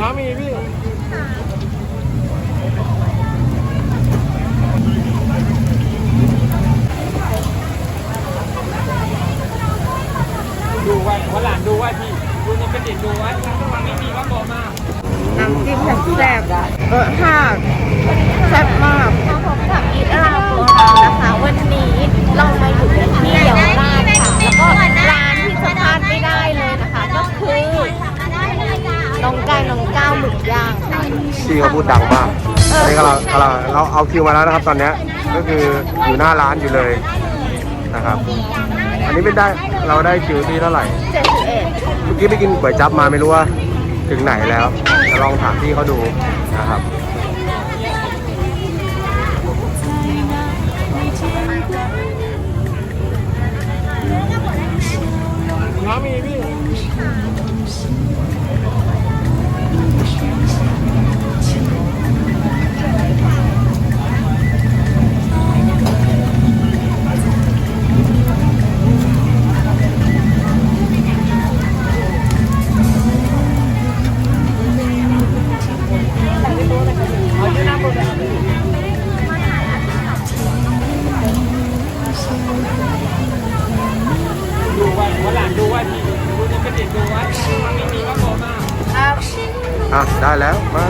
น้ำมีพี่ดูไว้วันหลังดูไว้พี่ดูในกระดิ่งดูไว้มันไม่มีว่าโตมากน้ำจิ้มแซ่บๆเออห้าแซ่บมาก น้องไก่น้องก้าวหมึกย่างค่ะพี่เขาพูดดังมากตอนนี้กำลังกำลังเราเอาคิวมาแล้วนะครับตอนเนี้ยก็คืออยู่หน้าร้านอยู่เลยนะครับ อันนี้ไม่ได้เราได้คิวที่เท่าไหร่เจ็ดสิบเอ็ดเมื่อกี้ไปกินก๋วยจั๊บมาไม่รู้ว่าถึงไหนแล้วจะลองถามพี่เขาดูนะครับ อะ ได้แล้วมา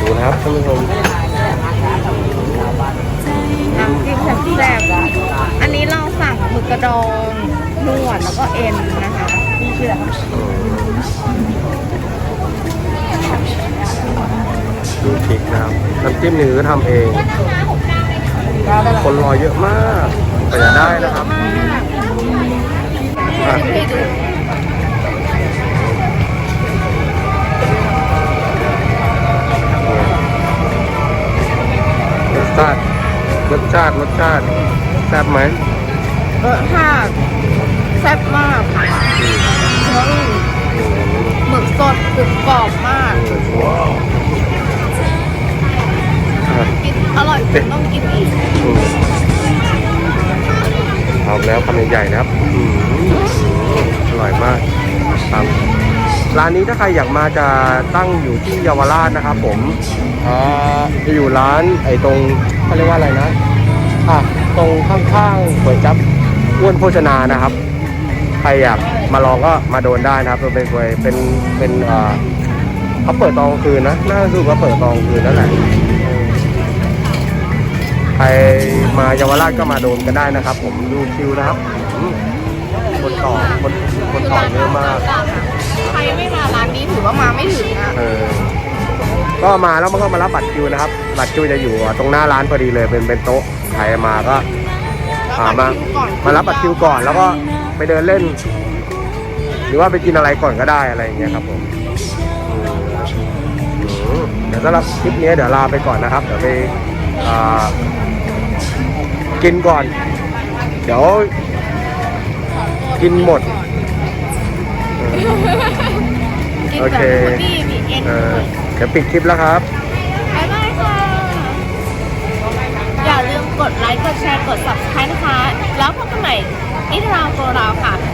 ดูนะครับท่านผู้ชมน้ำจิ้มแซ่บๆอันนี้เราสั่งหมึกกระดองนวดแล้วก็เอ็นนะคะนี่คืออะไรดูพริกนะครับน้ำจิ้มนี่ก็ทำเอง คนรอเยอะมากแต่อย่าได้นะครับอะ ชาติรสชาติรสชาติแซ่บไหมเออห้าแซ่บมากเนื้อหมึกสดกรุบกรอบมากอะกินอร่อยจนต้องกินอีกอืมเอาแล้วคำใหญ่ๆนะครับอืมอร่อยมากครับ ร้านนี้ถ้าใครอยากมาจะตั้งอยู่ที่เยาวราชนะครับผมอ่าจะอยู่ร้านไอ้ตรงเขาเรียกว่าอะไรนะอะตรงข้างๆก๋วยจั๊บอ้วนโภชนานะครับ ใครอยากมาลองก็มาโดนได้นะครับเป็นก๋วยเป็นเป็นเอ่อเขาเปิดตอนกลางคืนนะน่าจะคือว่าเปิดตอนกลางคืนนั่นแหละใครมาเยาวราชก็มาโดนกันได้นะครับ ผมดูคิวนะครับอืมคนต่อคนคนต่อเยอะมากใคร ไม่มาร้านนี้ถือว่ามาไม่ถึงอะเออก็มาแล้วมันก็มารับบัตรคิวนะครับ บัตรคิวจะอยู่ตรงหน้าร้านพอดีเลยเป็นเป็นโต๊ะใครมาก็แล้วหาก็มาคิวก่อนมารับบัตรคิวก่อนแล้วก็ไปเดินเล่น หรือว่าไปกินอะไรก่อนก็ได้อะไรอย่างเงี้ยครับผมอืมเดี๋ยวสำหรับคลิปนี้เดี๋ยวลาไปก่อนนะครับ เดี๋ยวไปอ่ากินก่อน เดี๋ยว กินหมด เออกินโอแบเคบพุดดี้มีเอ็นเออเดี๋ยวปิดคลิปแล้วครับบ๊ายบายค่ะ อย่าลืมกดไลค์ กดแชร์ กด subscribe นะคะ แล้วพบกันใหม่ที่ราวโปรราวค่ะเป็นกำลังใจให้พวกเราด้วยนะคะ